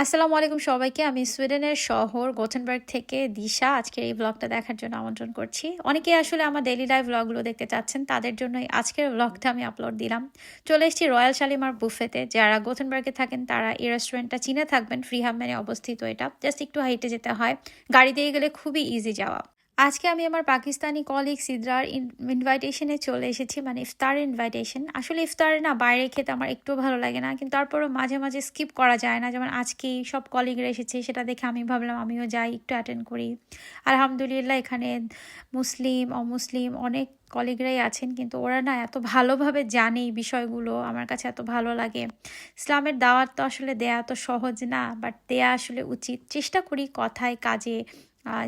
আসসালামু আলাইকুম সবাইকে। আমি সুইডেনের শহর গোথেনবার্গ থেকে দিশা। আজকের এই ব্লগটা দেখার জন্য আমন্ত্রণ করছি। অনেকেই আসলে আমার ডেলি লাইফ ব্লগগুলো দেখতে চাচ্ছেন, তাদের জন্যই আজকের ব্লগটা আমি আপলোড দিলাম। চলে এসেছি রয়্যাল শালিমার বুফেতে। যারা গোথেনবার্গে থাকেন, তারা এই রেস্টুরেন্টটা চিনে থাকবেন। ফ্রিহামেনে অবস্থিত এটা। জাস্ট একটু হাইটে যেতে হয়। গাড়ি দিয়ে গেলে খুবই ইজি যাওয়া। আজকে আমি আমার পাকিস্তানি কলিগ সিদ্রার ইনভাইটেশনে চলে এসেছি মানে ইফতার ইনভাইটেশন আসলে ইফতারে না, বাইরে খেতে আমার একটু ভালো লাগে না, কিন্তু তারপরও মাঝে মাঝে স্কিপ করা যায় না। যেমন আজকে সব কলিগরা এসেছে, সেটা দেখে আমি ভাবলাম আমিও যাই, একটু অ্যাটেন্ড করি। আলহামদুলিল্লাহ, এখানে মুসলিম, অমুসলিম অনেক কলিগরাই আছেন, কিন্তু ওরা না এত ভালোভাবে জানে এই বিষয়গুলো, আমার কাছে এত ভালো লাগে। ইসলামের দাওয়াত তো আসলে দেয়া তো সহজ না বাট দেয়া আসলে উচিত। চেষ্টা করি কথায়, কাজে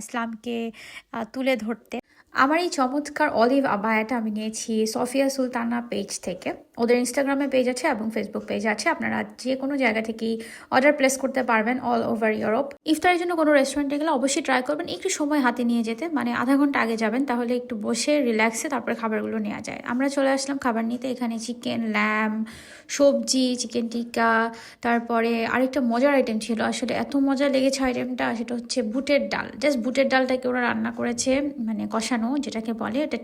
ইসলামকে তুলে ধরতে। আমার এই চমৎকার অলিভ আবায়াটা আমি নিয়েছি সফিয়া সুলতানা পেজ থেকে। ওদের ইনস্টাগ্রামে পেজ আছে এবং ফেসবুক পেজ আছে। আপনারা যে কোনো জায়গা থেকেই অর্ডার প্লেস করতে পারবেন অল ওভার ইউরোপ ইফতারের জন্য কোনো রেস্টুরেন্টে গেলে অবশ্যই ট্রাই করবেন। একটু সময় হাতে নিয়ে যেতে মানে আধা ঘণ্টা আগে যাবেন, তাহলে একটু বসে রিল্যাক্সে তারপরে খাবারগুলো নেওয়া যায়। আমরা চলে আসলাম খাবার নিতে। এখানে চিকেন ল্যাম সবজি চিকেন টিক্কা তারপরে আরেকটা মজার আইটেম ছিল। আসলে এত মজা লেগেছে আইটেমটা সেটা হচ্ছে বুটের ডাল। জাস্ট বুটের ডালটাকে ওরা রান্না করেছে মানে কষানো যেটাকে বলে এটা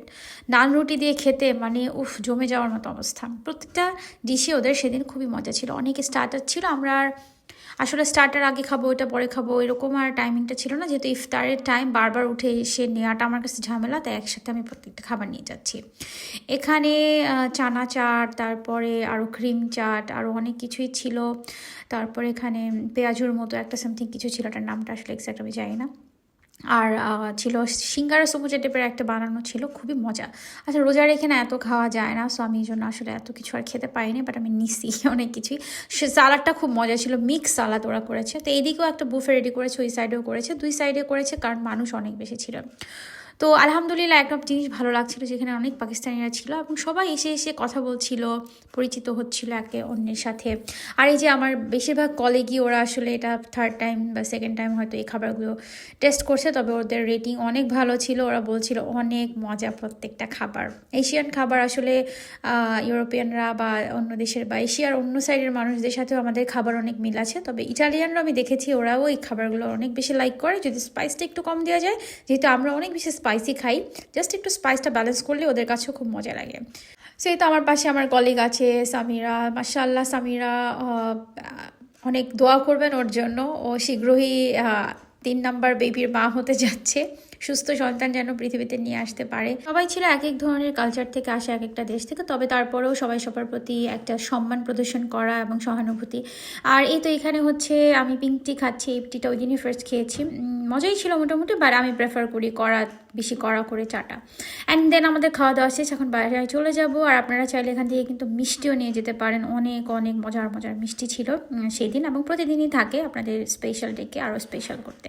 নান রুটি দিয়ে খেতে মানে উফ, জমে যাওয়ার মতো অবস্থা। প্রত্যেকটা ডিশে ওদের সেদিন খুবই মজা ছিল। অনেক স্টার্টার ছিল, আমরা আর আসলে স্টার্টার আগে খাব এটা পরে খাব, এরকম আর টাইমিংটা ছিল না। যেহেতু ইফতারের টাইম বারবার উঠে এসে নেওয়াটা আমার কাছে ঝামেলা, তাই একসাথে আমি প্রত্যেকটা খাবার নিয়ে যাচ্ছি। এখানে চানা চাট, তারপরে আরও ক্রিম চাট আরও অনেক কিছুই ছিল। তারপরে এখানে পেঁয়াজুর মতো একটা সামথিং কিছু ছিল, ওটার নামটা আসলে এক্সাক্ট আমি জানি না। আর ছিল সিঙ্গারা সবুজের টাইপের একটা বানানো ছিল, খুবই মজা। আচ্ছা রোজার এখানে এত খাওয়া যায় না সো আমি এই জন্য আসলে এত কিছু আর খেতে পারিনি বাট আমি নিছি অনেক কিছুই। সে সালাডটা খুব মজা ছিল মিক্স সালাদ ওরা করেছে। তো এইদিকেও একটা বুফে রেডি করেছে, ওই সাইডেও করেছে, দুই সাইডে করেছে, কারণ মানুষ অনেক বেশি ছিল। তো আলহামদুলিল্লাহ একটা জিনিস ভালো লাগছিল যেখানে অনেক পাকিস্তানিরা ছিল এবং সবাই এসে এসে কথা বলছিল, পরিচিত হচ্ছিল একে অন্যের সাথে। আর এই যে আমার বেশিরভাগ কলেগই ওরা আসলে এটা থার্ড টাইম বা সেকেন্ড টাইম হয়তো এই খাবারগুলো টেস্ট করছে, তবে ওদের রেটিং অনেক ভালো ছিল। ওরা বলছিল অনেক মজা প্রত্যেকটা খাবার। এশিয়ান খাবার আসলে ইউরোপিয়ানরা বা অন্য দেশের বা এশিয়ার অন্য সাইডের মানুষদের সাথেও আমাদের খাবার অনেক মিল আছে। তবে ইটালিয়ানরা আমি দেখেছি, ওরাও এই খাবারগুলো অনেক বেশি লাইক করে। যদি স্পাইসটা একটু কম দেওয়া যায়, যেহেতু আমরা অনেক বেশি স্পাইসি খাই। জাস্ট একটু স্পাইসটা ব্যালেন্স করলে ওদের কাছেও খুব মজা লাগে। সেই তো আমার পাশে আমার কলিগ আছে, সামিরা। মাসাল্লাহ সামিরা অনেক দোয়া করবেন ওর জন্য। ও শীঘ্রই তিন নাম্বার বেবির মা হতে যাচ্ছে। সুস্থ সন্তান যেন পৃথিবীতে নিয়ে আসতে পারে। সবাই ছিল এক এক ধরনের কালচার থেকে আসে এক একটা দেশ থেকে, তবে তারপরেও সবাই সবার প্রতি একটা সম্মান প্রদর্শন করা এবং সহানুভূতি। আর এই তো এখানে হচ্ছে আমি পিঙ্কটি খাচ্ছি, এই টিটা ওই দিনই ফার্স্ট খেয়েছি। মজাই ছিল মোটামুটি বাট আমি প্রেফার করি করা বেশি কড়া করে চাটা। অ্যান্ড দেন আমাদের খাওয়া দাওয়া শেষ, এখন বাইরে চলে যাব। আর আপনারা চাইলে এখান থেকে কিন্তু মিষ্টিও নিয়ে যেতে পারেন। অনেক অনেক মজার মজার মিষ্টি ছিল সেই দিন এবং প্রতিদিনই থাকে আপনাদের স্পেশাল ডেকে আরও স্পেশাল করতে।